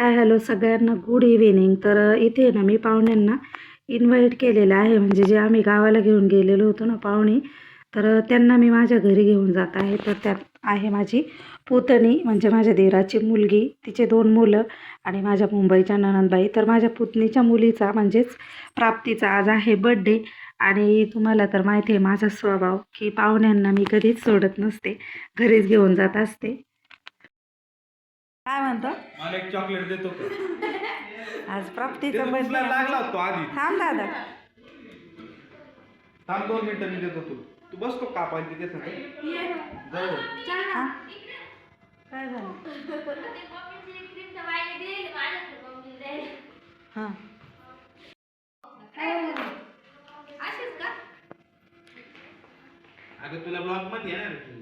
हाय hello सगळ्यांना good evening तर इथे ना मी पाहुण्यांना इन्व्हाइट केलेलं आहे. म्हणजे जे आम्ही गावाला घेऊन गेलेलो होतो ना पाहुणे तर त्यांना मी माझ्या घरी घेऊन जात आहे. तर त्यात आहे माझी पुतणी म्हणजे माझ्या देराची मुलगी. तिचे दोन मुलं आणि माझ्या मुंबईच्या ननंदबाई तर माझ्या पुतणीच्या मुलीचा म्हणजेच प्राप्तीचा आज आहे बड्डे आणि तुम्हाला तर माहिती आहे माझा स्वभाव की पाहुण्यांना मी कधीच सोडत नसते. घरीच घेऊन जात असते. काय म्हणतो? मला एक चॉकलेट देतो आज प्राप्तीचा देतो, बर्थडे लागला होतो आधी. थांब दादा. थांब दोन मिनिटं मी देतो तू तू बसतो का पाहिजे त्यासाठी जाऊ. हा? काय झालं? हां. अगं तुला ब्लॉगमध्ये येणार तू.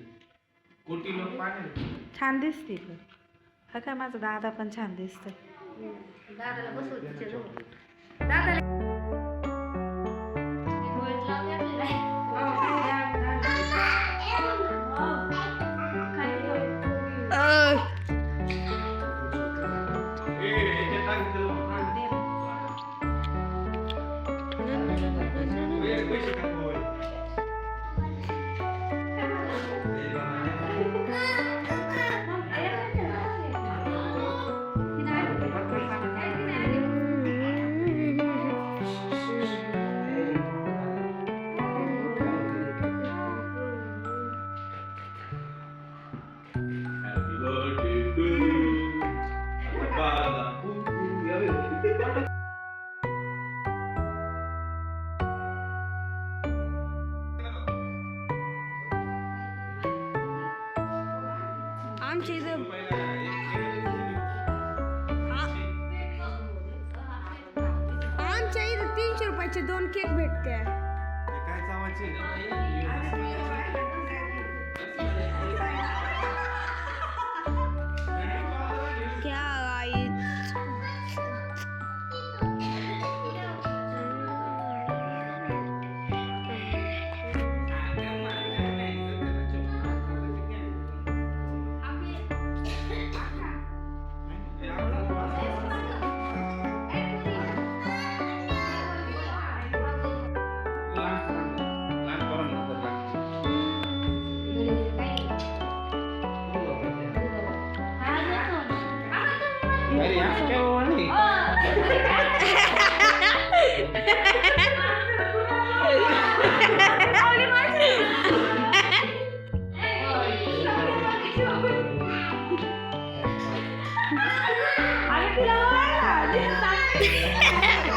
कोटी लोक पाहणार छान दिसते पण. हा काय माझा दादा पण छान हे. ए, पैसे टाक आमच्या इथं आमच्या इथं तीनशे रुपयाचे दोन केक भेटते काय चावायचे? हल्लो का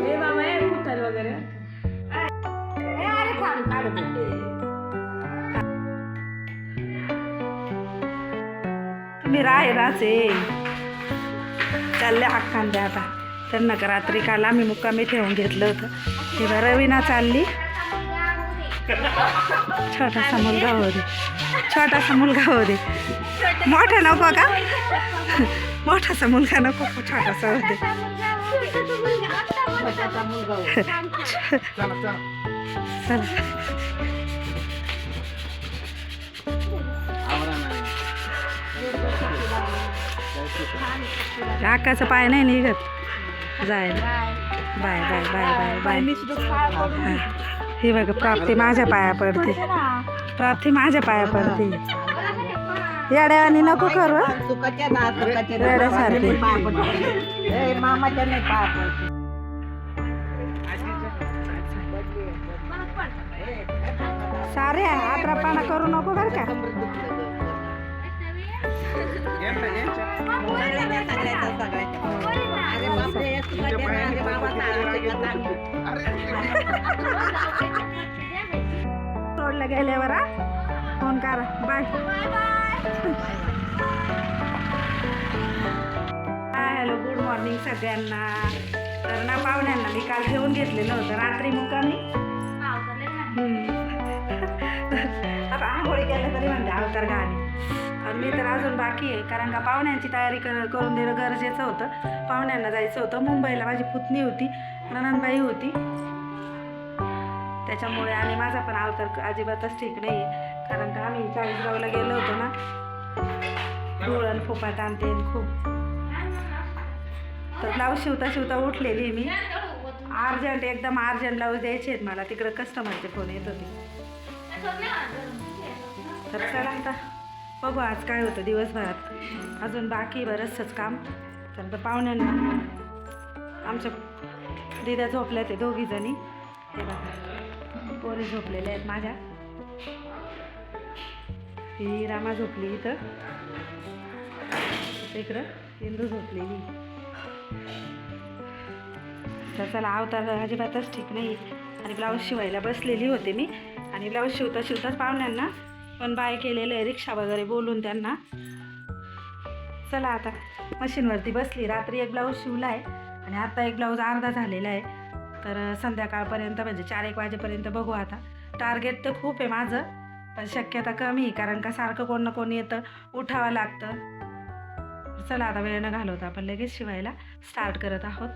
वगैरे. तुम्ही रायराचे चालले अख्खान द्या आता त्यांना का रात्री काल आम्ही मुक्कामी ठेवून घेतलं होतं. तेव्हा रवीना चालली. छोटासा मुलगा होते दे. छोटासा मुलगा होते दे. मोठा नको का? मोठासा मुलगा नको छोटासा होते दे. काकाचा पाय नाही निघत. जायला. Bye bye bye bye bye. ही बघ प्राप्ती माझ्या पाया पडते. प्राप्ती माझ्या पाया पडते. येड्यावानी नको करू. येड्यासारखी मामाच्या नाही पाय पडते सारे आत्रापाना करू नको बरं का? अरे बापरे. बाबा रोडला गेल्यावर हा? फोन करा. बाय हॅलो गुड मॉर्निंग सगळ्यांना. तर ना पाहुण्यांना मी काल घेऊन घेतलेलं होतं. रात्री मुक्कामी आता आंघोळी केलं तरी म्हणते अवतार गाणी आणि मी तर अजून बाकी आहे कारण का पाहुण्यांची तयारी कर करून देणं गरजेचं होतं. पाहुण्यांना जायचं होतं. मुंबईला माझी पुतणी होती ननंदबाई होती. त्याच्यामुळे आणि माझा पण अवतार अजिबातच ठीक नाही आहे कारण का आम्ही चाळीसगावला गेलो होतो ना धुळण फुपाट आणते खूप. तर ब्लाऊज शिवता शिवता उठलेली मी. अर्जंट एकदम अर्जंट ब्लाऊज द्यायचे आहेत मला. तिकडं कस्टमरचे फोन येत होते. तर चला आता बघू आज काय होतं दिवसभरात. अजून बाकी बरंचसंच काम. तर पाहुण्यांना आमच्या दिद्या झोपल्या ते दोघी जणी हे बघा पोरी झोपलेल्या आहेत माझ्या. ही रामा झोपली इथं. इकडं इंदू झोपलेली. तर चला अवतार अजिबातच ठीक नाही. आणि ब्लाऊज शिवायला बसलेली होते मी. आणि ब्लाऊज शिवता शिवताच पाहुण्यांना पण बाय केलेलं आहे रिक्षा वगैरे बोलून त्यांना. चला आता मशीनवरती बसली. रात्री एक ब्लाऊज शिवला आहे आणि आता एक ब्लाऊज अर्धा झालेला आहे. तर संध्याकाळपर्यंत म्हणजे चार एक वाजेपर्यंत बघू आता. टार्गेट तर खूप आहे माझं. पण शक्यता कमी आहे कारण का सारखं कोण ना कोण येतं उठावं लागतं. चला आता वेळ न घालवता आपण लगेच शिवायला स्टार्ट करत आहोत.